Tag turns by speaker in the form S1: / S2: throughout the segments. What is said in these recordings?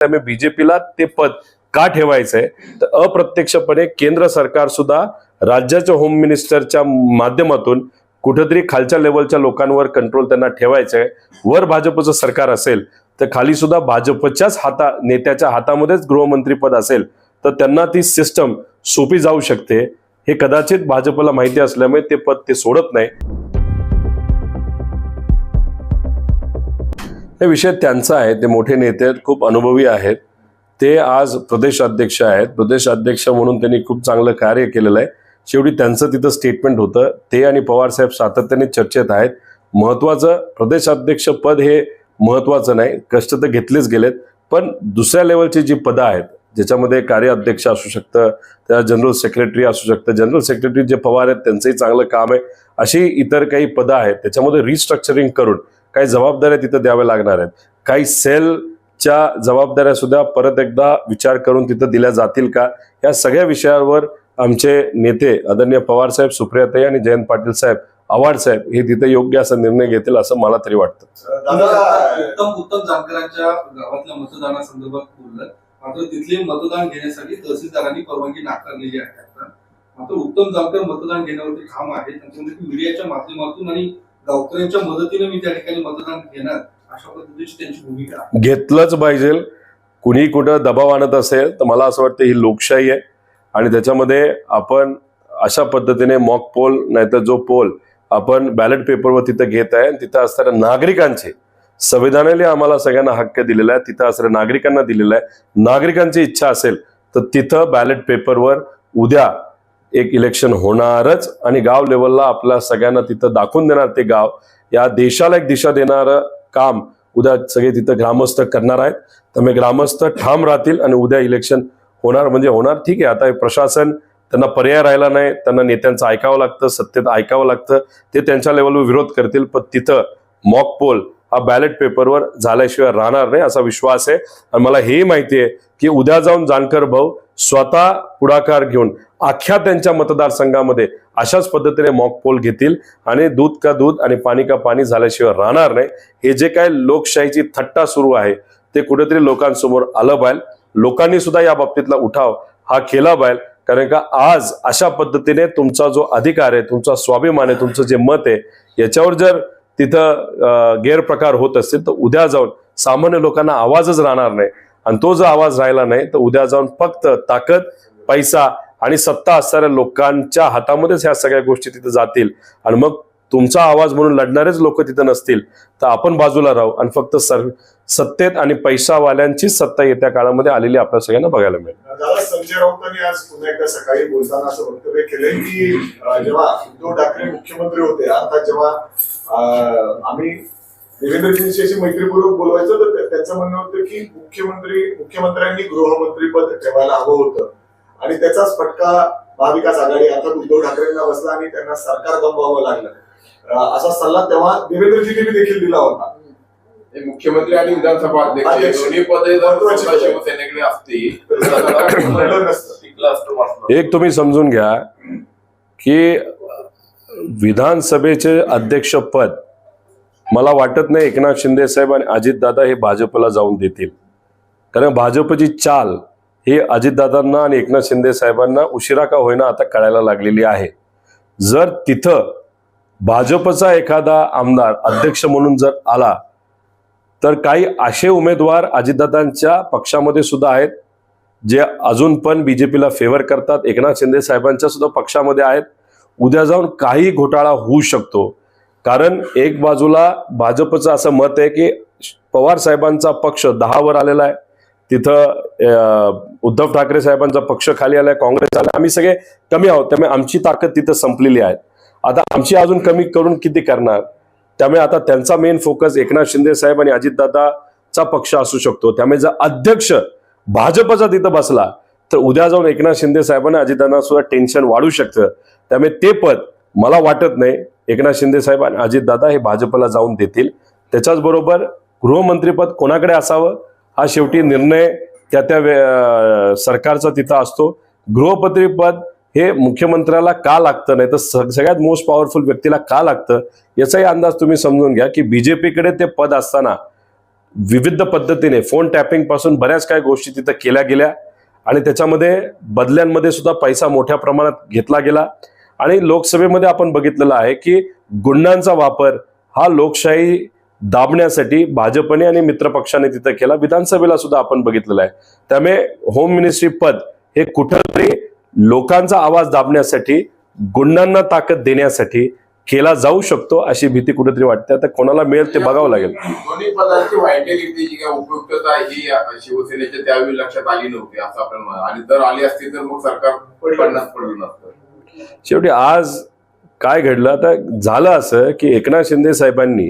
S1: त्यामुळे बीजेपीला ते पद का ठेवायचंय? तर अप्रत्यक्षपणे केंद्र सरकार सुद्धा राज्याच्या होम मिनिस्टरच्या माध्यमातून कुठेतरी खालच्या लेवलच्या लोकांवर कंट्रोल त्यांना ठेवायचं आहे वर भाजपचं सरकार असेल तर खाली सुद्धा भाजपच्याच हाता नेत्याच्या हातामध्येच गृहमंत्रीपद असेल तर त्यांना ती सिस्टम सोपी जाऊ शकते. हे कदाचित भाजपला माहिती असल्यामुळे ते पद ते सोडत नाही. हे विषय त्यांचा आहे ते मोठे नेते आहेत खूप अनुभवी आहेत. ते आज प्रदेश अध्यक्ष आहेत. प्रदेश अध्यक्ष म्हणून त्यांनी खूप चांगलं कार्य केलेलं आहे. शेवटी त्यांचं तिथं स्टेटमेंट होतं. ते आणि पवार साहेब सातत्याने चर्चेत आहेत. महत्वाचं प्रदेश अध्यक्ष पद हे महत्वाचं नाही. कष्ट तर घेतलेच गेलेत. पण दुसऱ्या लेवलची जी पदं आहेत ज्याच्यामध्ये कार्याध्यक्ष असू शकतं त्या जनरल सेक्रेटरी असू शकतं. जनरल सेक्रेटरी जे पवार आहेत त्यांचंही चांगलं काम आहे. अशी इतर काही पदं आहेत त्याच्यामध्ये रिस्ट्रक्चरिंग करून काही जबाबदाऱ्या तिथं द्याव्या लागणार आहेत. काही सेलच्या जबाबदाऱ्या सुद्धा परत एकदा विचार करून तिथं दिल्या जातील का? या सगळ्या विषयावर आमचे नेते आदरणीय पवार साहेब सुप्रियाताई आणि जयंत पाटील साहेब आव्हाड साहेब हे तिथे योग्य असा निर्णय घेतील असं मला तरी वाटतं.
S2: उत्तम उत्तम जानकरांच्या गावातल्या मतदानासंदर्भात बोललं. मात्र तिथले मतदान घेण्यासाठी तहसीलदारांनी परवानगी नाकारलेली आहे आता. मात्र उत्तम जानकर मतदान घेण्यावरती ठाम आहे त्यांच्यामध्ये मीडियाच्या माध्यमातून आणि डॉक्टरांच्या मदतीने मी त्या ठिकाणी मतदान घेणार अशा पद्धतीची त्यांची भूमिका आहे.
S1: घेतलंच पाहिजे कुणी कुठं दबाव आणत असेल तर मला असं वाटतं ही लोकशाही आहे. आणि त्याच्यामध्ये आपण अशा पद्धतीने मॉक पोल नाहीतर जो पोल आपण बॅलेट पेपरवर तिथं घेत आहे आणि तिथं असणाऱ्या नागरिकांचे संविधानाने आम्हाला सगळ्यांना हक्क दिलेला आहे तिथं असणाऱ्या नागरिकांना दिलेला आहे. नागरिकांची इच्छा असेल तर तिथं बॅलेट पेपरवर उद्या एक इलेक्शन होणारच आणि गाव लेवलला आपल्या सगळ्यांना तिथं दाखवून देणार ते गाव. या देशाला एक दिशा देणारं काम उद्या सगळे तिथं ग्रामस्थ करणार आहेत. त्यामुळे ग्रामस्थ ठाम राहतील आणि उद्या इलेक्शन होणार म्हणजे होणार ठीक आहे. आता हे प्रशासन त्यांना पर्याय राहिला नाही. त्यांना नेत्यांचं ऐकावं लागतं सत्तेत ऐकावं लागतं. ते त्यांच्या लेवलवर विरोध करतील. पण तिथं मॉक पोल हा बॅलेट पेपरवर झाल्याशिवाय राहणार नाही असा विश्वास आहे. आणि मला हेही माहिती आहे की उद्या जाऊन जानकर भाऊ स्वतः पुढाकार घेऊन अख्ख्या त्यांच्या मतदारसंघामध्ये अशाच पद्धतीने मॉक पोल घेतील आणि दूध का दूध आणि पाणी का पाणी झाल्याशिवाय राहणार नाही. हे जे काय लोकशाहीची थट्टा सुरू आहे ते कुठेतरी लोकांसमोर आलं पाहिजे लोकांनी सुद्धा या बाबतीतला उठाव हा केला पाहिजे कारण का आज अशा पद्धतीने तुमचा जो अधिकार आहे तुमचा स्वाभिमान आहे तुमचं जे मत आहे याच्यावर जर तिथं गैरप्रकार होत असतील तर उद्या जाऊन सामान्य लोकांना आवाजच राहणार नाही. आणि तो जर आवाज राहिला नाही तर उद्या जाऊन फक्त ताकद पैसा आणि सत्ता असणाऱ्या लोकांच्या हातामध्येच ह्या सगळ्या गोष्टी तिथे जातील. आणि मग तुमचा आवाज म्हणून लढणारेच लोक तिथं नसतील. तर आपण बाजूला राहू आणि फक्त सर सत्तेत आणि पैशावाल्यांचीच सत्ता येत्या काळामध्ये आलेली आपल्या सगळ्यांना बघायला मिळेल.
S3: दादा संजय राऊतांनी आज पुन्हा एकदा सकाळी बोलताना असं वक्तव्य केलंय की जेव्हा उद्धव ठाकरे मुख्यमंत्री होते आता जेव्हा आम्ही देवेंद्रजींशी अशी मैत्रीपूर्वक बोलवायचं तर त्या- त्यांचं म्हणणं होतं की मुख्यमंत्री मुख्यमंत्र्यांनी गृहमंत्रीपद ठेवायला हवं होतं. आणि त्याचाच फटका महाविकास आघाडी अर्थात उद्धव ठाकरेंना बसला आणि त्यांना सरकार गमवावं लागलं असा सल्ला तेव्हा देवेंद्रजींनी देखील दिला होता
S4: हे मुख्यमंत्री आणि विधानसभा अध्यक्ष
S3: अध्यक्ष.
S4: दोन्ही पदे जर
S3: पदे.
S4: शिवसेनेकडे असतं.
S1: एक तुम्ही समजून घ्या की विधानसभेचे अध्यक्षपद मला वाटत नाही एकनाथ शिंदे साहेब आणि अजितदादा हे भाजपला जाऊन देतील कारण भाजपची चाल ही अजितदादांना आणि एकनाथ शिंदे साहेबांना उशिरा का होईना आता कळायला लागलेली आहे. जर तिथं भाजपचा एखादा आमदार अध्यक्ष म्हणून जर आला तर काही असे उमेदवार अजितदादांच्या पक्षामध्ये सुद्धा आहेत जे अजून पण बीजेपीला फेवर करतात. एकनाथ शिंदे साहेबांच्या सुद्धा पक्षामध्ये आहेत. उद्या जाऊन काही घोटाळा होऊ शकतो. कारण एक बाजूला भाजपचं असं मत आहे की पवार साहेबांचा पक्ष दहावर आलेला आहे. तिथं उद्धव ठाकरे साहेबांचा पक्ष खाली आलाय काँग्रेस आला आम्ही सगळे कमी आहोत त्यामुळे आमची ताकद तिथं संपलेली आहे. आता आमची अजून कमी करून किती करणार? त्यामुळे आता त्यांचा मेन फोकस एकनाथ शिंदे साहेब आणि अजितदादाचा पक्ष असू शकतो. त्यामुळे जर अध्यक्ष भाजपचा तिथं बसला तर उद्या जाऊन एकनाथ शिंदे साहेबांना अजितदादा सुद्धा टेन्शन वाढू शकतं. त्यामुळे ते पद मला वाटत नाही एकनाथ शिंदे साहेब आणि अजितदादा हे भाजपला जाऊन देतील. त्याच्याचबरोबर गृहमंत्रीपद कोणाकडे असावं? हा शेवटी निर्णय त्या त्या वे- सरकारचा तिथं असतो. गृहमंत्रीपद हे मुख्यमंत्र्याला का लागतं? नाही तर स- सगळ्यात मोस्ट पॉवरफुल व्यक्तीला का लागतं? याचाही अंदाज तुम्ही समजून घ्या की बीजेपीकडे ते पद असताना विविध पद्धतीने फोन टॅपिंगपासून बऱ्याच काही गोष्टी तिथं केल्या गेल्या आणि त्याच्यामध्ये बदल्यांमध्ये सुद्धा पैसा मोठ्या प्रमाणात घेतला गेला. आणि लोकसभेमध्ये आपण बघितलेलं आहे की गुंडांचा वापर हा लोकशाही दाबण्यासाठी भाजपने आणि मित्रपक्षाने तिथं केला. विधानसभेला सुद्धा आपण बघितलेलं आहे. त्यामुळे होम मिनिस्ट्री पद हे कुठंतरी लोकांचा आवाज दाबण्यासाठी गुंडांना ताकद देण्यासाठी केला जाऊ शकतो अशी भीती कुठेतरी वाटते. आता कोणाला मिळेल ते बघावं लागेल.
S4: दोन्ही पदांची व्हायटेलिटी जी काय उपयुक्तता ही शिवसेनेच्या त्यावेळी लक्षात आली नव्हती. असं आपण आणि जर आली असती तर मग सरकार पडण्यास पडलं नसतं.
S1: शेवटी आज काय घडलं? आता झालं असं की एकनाथ शिंदे साहेबांनी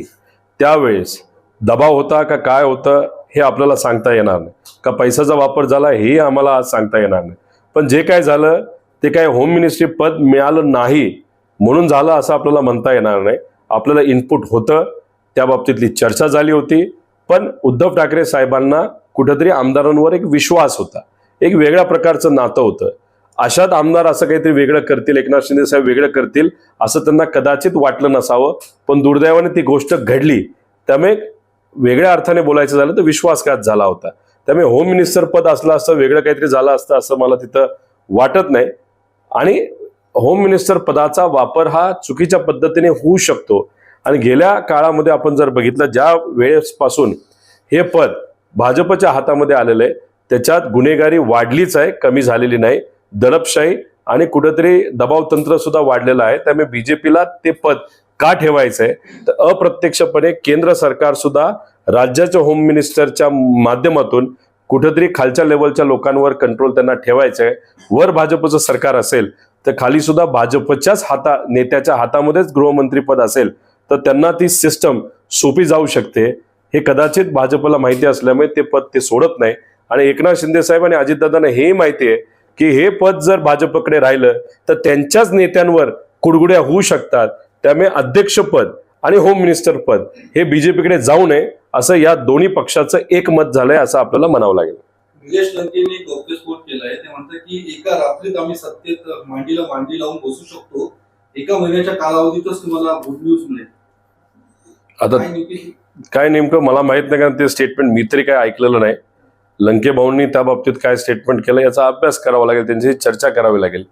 S1: त्यावेळेस दबाव होता का काय होतं हे आपल्याला सांगता येणार नाही. का पैशाचा वापर झाला हेही आम्हाला आज सांगता येणार नाही. पण जे काय झालं ते काय होम मिनिस्ट्री पद मिळालं नाही म्हणून झालं असं आपल्याला म्हणता येणार नाही. आपल्याला इनपुट होतं त्या बाबतीतली चर्चा झाली होती. पण उद्धव ठाकरे साहेबांना कुठेतरी आमदारांवर एक विश्वास होता. एक वेगळ्या प्रकारचं नातं होतं. अशात आमदार असं काहीतरी वेगळं करतील एकनाथ शिंदे साहेब वेगळं करतील असं त्यांना कदाचित वाटलं नसावं. पण दुर्दैवाने ती गोष्ट घडली. त्यामुळे वेगळ्या अर्थाने बोलायचं झालं तर विश्वासघात झाला होता. त्यामुळे होम मिनिस्टर पद असलं असतं वेगळं काहीतरी झालं असतं असं मला तिथं वाटत नाही. आणि होम मिनिस्टर पदाचा वापर हा चुकीच्या पद्धतीने होऊ शकतो. आणि गेल्या काळामध्ये आपण जर बघितलं ज्या वेळेपासून हे पद भाजपच्या हातामध्ये आलेलं आहे त्याच्यात गुन्हेगारी वाढलीच आहे कमी झालेली नाही. दडपशाही आणि कुठेतरी दबाव तंत्र सुद्धा वाढलेलं आहे. त्यामुळे बीजेपीला ते पद का ठेवायचं आहे तर अप्रत्यक्षपणे केंद्र सरकार सुद्धा राज्याच्या होम मिनिस्टरच्या माध्यमातून कुठेतरी खालच्या लेवलच्या लोकांवर कंट्रोल त्यांना ठेवायचं आहे वर भाजपचं सरकार असेल तर खाली सुद्धा भाजपच्याच हाता नेत्याच्या हातामध्येच गृहमंत्रीपद असेल तर त्यांना ती सिस्टम सोपी जाऊ शकते. हे कदाचित भाजपला माहिती असल्यामुळे ते पद ते सोडत नाही. आणि एकनाथ शिंदे साहेब आणि अजितदादांना हे माहिती आहे की हे पद जर भाजपकडे राहिलं तर त्यांच्याच नेत्यांवर कुडगुड्या होऊ शकतात. त्यामुळे अध्यक्षपद आणि होम मिनिस्टर पद हे बीजेपीकडे जाऊ नये असं या दोन्ही पक्षाचं एक मत झालंय असं आपल्याला म्हणावं लागेल.
S2: निलेश लंकेने गौप्यस्फोट केलाय. ते म्हणतात की एका रात्रीत आम्ही सत्तेत मांडीला मांडी लावून बसू शकतो. एका महिन्याच्या कालावधीतच तुम्हाला गुड न्यूज मिळेल.
S1: आता
S2: काय नेमकी?
S1: काय नेमकं मला माहीत नाही कारण ते स्टेटमेंट मी तरी काय ऐकलेलं नाही. लंके भाऊंनी त्या बाबतीत काय स्टेटमेंट केलं याचा अभ्यास करावा लागेल त्यांची चर्चा करावी लागेल.